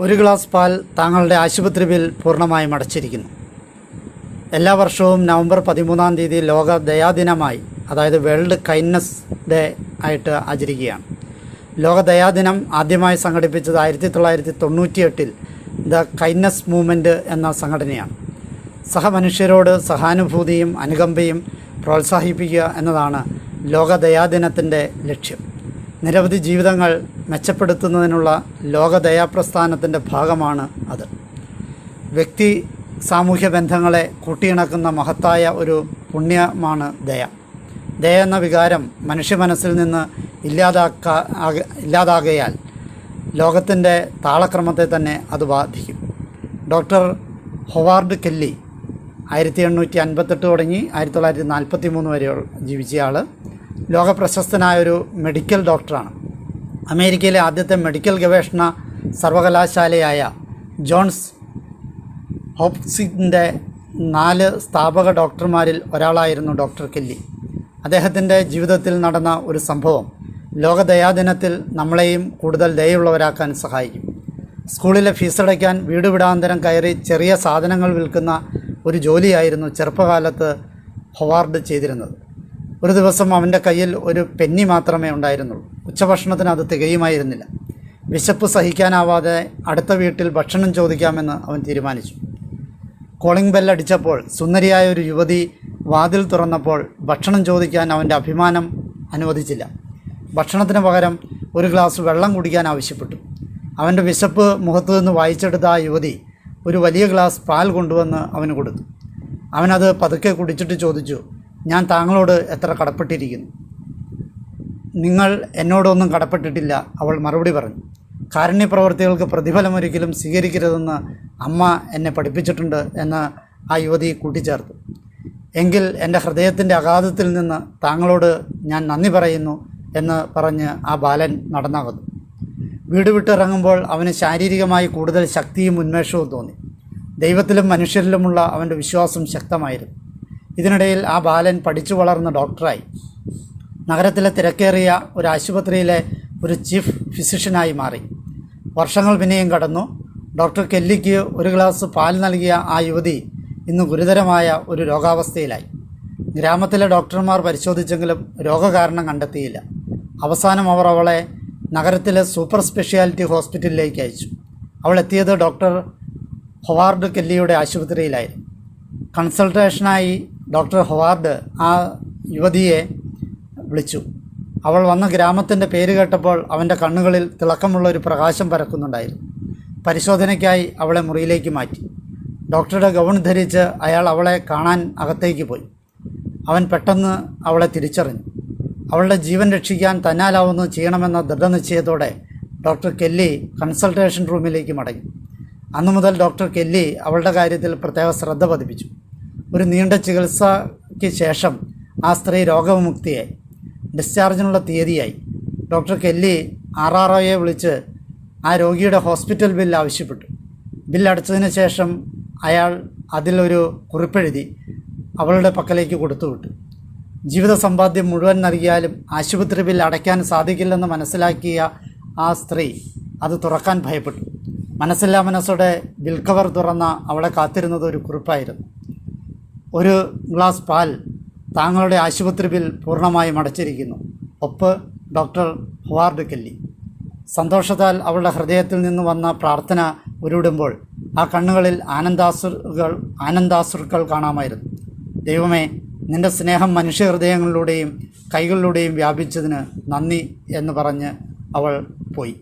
ഒരു ഗ്ലാസ് പാൽ താങ്കളുടെ ആശുപത്രി ബിൽ പൂർണമായും അടച്ചിരിക്കുന്നു. എല്ലാ വർഷവും നവംബർ പതിമൂന്നാം തീയതി ലോക ദയാദിനമായി അതായത് വേൾഡ് കൈൻഡ്നസ് ഡേ ആയിട്ട് ആചരിക്കുകയാണ്. ലോക ദയാദിനം ആദ്യമായി സംഘടിപ്പിച്ചത് ആയിരത്തി തൊള്ളായിരത്തി തൊണ്ണൂറ്റിയെട്ടിൽ ദ കൈൻഡ്നസ് മൂവ്മെന്റ് എന്ന സംഘടനയാണ്. സഹമനുഷ്യരോട് സഹാനുഭൂതിയും അനുകമ്പയും പ്രോത്സാഹിപ്പിക്കുക എന്നതാണ് ലോക ദയാദിനത്തിന്റെ ലക്ഷ്യം. നിരവധി ജീവിതങ്ങൾ മെച്ചപ്പെടുത്തുന്നതിനുള്ള ലോകദയാപ്രസ്ഥാനത്തിന്റെ ഭാഗമാണ് അത്. വ്യക്തി സാമൂഹ്യ ബന്ധങ്ങളെ കൂട്ടിയിണക്കുന്ന മഹത്തായ ഒരു പുണ്യമാണ് ദയ. ദയ എന്ന വികാരം മനുഷ്യ മനസ്സിൽ നിന്ന് ഇല്ലാതാക്കാ ഇല്ലാതാകയാൽ ലോകത്തിന്റെ താളക്രമത്തെ തന്നെ അത് ബാധിക്കും. ഡോക്ടർ ഹൊവാർഡ് കെല്ലി ആയിരത്തി എണ്ണൂറ്റി അൻപത്തെട്ട് തുടങ്ങി ആയിരത്തി തൊള്ളായിരത്തി നാൽപ്പത്തി മൂന്ന് വരെ ജീവിച്ചയാൾ ലോക പ്രശസ്തനായ ഒരു മെഡിക്കൽ ഡോക്ടറാണ്. അമേരിക്കയിലെ ആദ്യത്തെ മെഡിക്കൽ ഗവേഷണ സർവകലാശാലയായ ജോൺസ് ഹോപ്സിന്റെ നാല് സ്ഥാപക ഡോക്ടർമാരിൽ ഒരാളായിരുന്നു ഡോക്ടർ കെല്ലി. അദ്ദേഹത്തിന്റെ ജീവിതത്തിൽ നടന്ന ഒരു സംഭവം ലോകദയാദിനത്തിൽ നമ്മളെയും കൂടുതൽ ദയുള്ളവരാക്കാൻ സഹായിക്കും. സ്കൂളിലെ ഫീസടയ്ക്കാൻ വീട് വിടാന്തരം കയറി ചെറിയ സാധനങ്ങൾ വിൽക്കുന്ന ഒരു ജോലിയായിരുന്നു ചെറുപ്പകാലത്ത് ഹൊവാർഡ് ചെയ്തിരുന്നത്. ഒരു ദിവസം അവന്റെ കയ്യിൽ ഒരു പെന്നി മാത്രമേ ഉണ്ടായിരുന്നുള്ളൂ. ഉച്ചഭക്ഷണത്തിന് അത് തികയുമായിരുന്നില്ല. വിശപ്പ് സഹിക്കാനാവാതെ അടുത്ത വീട്ടിൽ ഭക്ഷണം ചോദിക്കാമെന്ന് അവൻ തീരുമാനിച്ചു. കോളിംഗ് ബെല്ലടിച്ചപ്പോൾ സുന്ദരിയായ ഒരു യുവതി വാതിൽ തുറന്നപ്പോൾ ഭക്ഷണം ചോദിക്കാൻ അവന്റെ അഭിമാനം അനുവദിച്ചില്ല. ഭക്ഷണത്തിന് പകരം ഒരു ഗ്ലാസ് വെള്ളം കുടിക്കാൻ ആവശ്യപ്പെട്ടു. അവന്റെ വിശപ്പ് മുഖത്തു നിന്ന് വായിച്ചെടുത്ത ആ യുവതി ഒരു വലിയ ഗ്ലാസ് പാൽ കൊണ്ടുവന്ന് അവന് കൊടുത്തു. അവനത് പതുക്കെ കുടിച്ചിട്ട് ചോദിച്ചു ഞാൻ താങ്കളോട് എത്ര കടപ്പെട്ടിരിക്കുന്നു? നിങ്ങൾ എന്നോടൊന്നും കടപ്പെട്ടിട്ടില്ല അവൾ മറുപടി പറഞ്ഞു. കാരുണ്യപ്രവർത്തികൾക്ക് പ്രതിഫലം ഒരിക്കലും സ്വീകരിക്കരുതെന്ന് അമ്മ എന്നെ പഠിപ്പിച്ചിട്ടുണ്ട് എന്ന് ആ യുവതി കൂട്ടിച്ചേർത്തു. എങ്കിൽ എന്റെ ഹൃദയത്തിന്റെ അഗാധത്തിൽ നിന്ന് താങ്കളോട് ഞാൻ നന്ദി പറയുന്നു എന്ന് പറഞ്ഞ് ആ ബാലൻ നടന്നകന്നു. വീട് വിട്ടിറങ്ങുമ്പോൾ അവന് ശാരീരികമായി കൂടുതൽ ശക്തിയും ഉന്മേഷവും തോന്നി. ദൈവത്തിലും മനുഷ്യരിലുമുള്ള അവന്റെ വിശ്വാസം ശക്തമായിരുന്നു. ഇതിനിടയിൽ ആ ബാലൻ പഠിച്ചു വളർന്ന ഡോക്ടറായി. നഗരത്തിലെ തിരക്കേറിയ ഒരു ആശുപത്രിയിലെ ഒരു ചീഫ് ഫിസിഷ്യനായി മാറി. വർഷങ്ങൾ പിന്നെയും കടന്നു. ഡോക്ടർ കെല്ലിക്ക് ഒരു ഗ്ലാസ് പാൽ നൽകിയ ആ യുവതി ഇന്ന് ഗുരുതരമായ ഒരു രോഗാവസ്ഥയിലായി. ഗ്രാമത്തിലെ ഡോക്ടർമാർ പരിശോധിച്ചെങ്കിലും രോഗകാരണം കണ്ടെത്തിയില്ല. അവസാനം അവർ അവളെ നഗരത്തിലെ സൂപ്പർ സ്പെഷ്യാലിറ്റി ഹോസ്പിറ്റലിലേക്ക് അയച്ചു. അവൾ എത്തിയത് ഡോക്ടർ ഹൊവാർഡ് കെല്ലിയുടെ ആശുപത്രിയിലായിരുന്നു. കൺസൾട്ടേഷനായി ഡോക്ടർ ഹൊവാർഡ് ആ യുവതിയെ വിളിച്ചു. അവൾ വന്ന ഗ്രാമത്തിന്റെ പേര് കേട്ടപ്പോൾ അവന്റെ കണ്ണുകളിൽ തിളക്കമുള്ള ഒരു പ്രകാശം പരക്കുന്നുണ്ടായിരുന്നു. പരിശോധനയ്ക്കായി അവളെ മുറിയിലേക്ക് മാറ്റി. ഡോക്ടറുടെ ഗൗൺ ധരിച്ച് അയാൾ അവളെ കാണാൻ അകത്തേക്ക് പോയി. അവൻ പെട്ടെന്ന് അവളെ തിരിച്ചറിഞ്ഞു. അവളുടെ ജീവൻ രക്ഷിക്കാൻ തന്നാലാവുന്നു ചെയ്യണമെന്ന ദൃഢനിശ്ചയത്തോടെ ഡോക്ടർ കെല്ലി കൺസൾട്ടേഷൻ റൂമിലേക്ക് മടങ്ങി. അന്നു മുതൽ ഡോക്ടർ കെല്ലി അവളുടെ കാര്യത്തിൽ പ്രത്യേക ശ്രദ്ധ പതിപ്പിച്ചു. ഒരു നീണ്ട ചികിത്സയ്ക്ക് ശേഷം ആ സ്ത്രീ രോഗവിമുക്തിയായി. ഡിസ്ചാർജിനുള്ള തീയതിയായി. ഡോക്ടർ കെല്ലി ആർ ആർ ഒയെ വിളിച്ച് ആ രോഗിയുടെ ഹോസ്പിറ്റൽ ബില്ല് ആവശ്യപ്പെട്ടു. ബില്ലടച്ചതിന് ശേഷം അയാൾ അതിലൊരു കുറിപ്പെഴുതി അവളുടെ പക്കലേക്ക് കൊടുത്തുവിട്ടു. ജീവിത സമ്പാദ്യം മുഴുവൻ നൽകിയാലും ആശുപത്രി ബിൽ അടയ്ക്കാൻ സാധിക്കില്ലെന്ന് മനസ്സിലാക്കിയ ആ സ്ത്രീ അത് തുറക്കാൻ ഭയപ്പെട്ടു. മനസ്സില്ലാ മനസ്സോടെ ബിൽ കവർ തുറന്ന അവളെ കാത്തിരുന്നത് ഒരു കുറിപ്പായിരുന്നു. ഒരു ഗ്ലാസ് പാൽ താങ്കളുടെ ആശുപത്രി ബിൽ പൂർണമായും അടച്ചിരിക്കുന്നു. ഒപ്പ് ഡോക്ടർ ഹുവാർഡ് കെല്ലി. സന്തോഷത്താൽ അവളുടെ ഹൃദയത്തിൽ നിന്ന് വന്ന പ്രാർത്ഥന ഉരുവിടുമ്പോൾ ആ കണ്ണുകളിൽ ആനന്ദാസുകൾ ആനന്ദാസുക്കൾ കാണാമായിരുന്നു. ദൈവമേ നിന്റെ സ്നേഹം മനുഷ്യഹൃദയങ്ങളിലൂടെയും കൈകളിലൂടെയും വ്യാപിച്ചതിന് നന്ദി എന്ന് പറഞ്ഞ് അവൾ പോയി.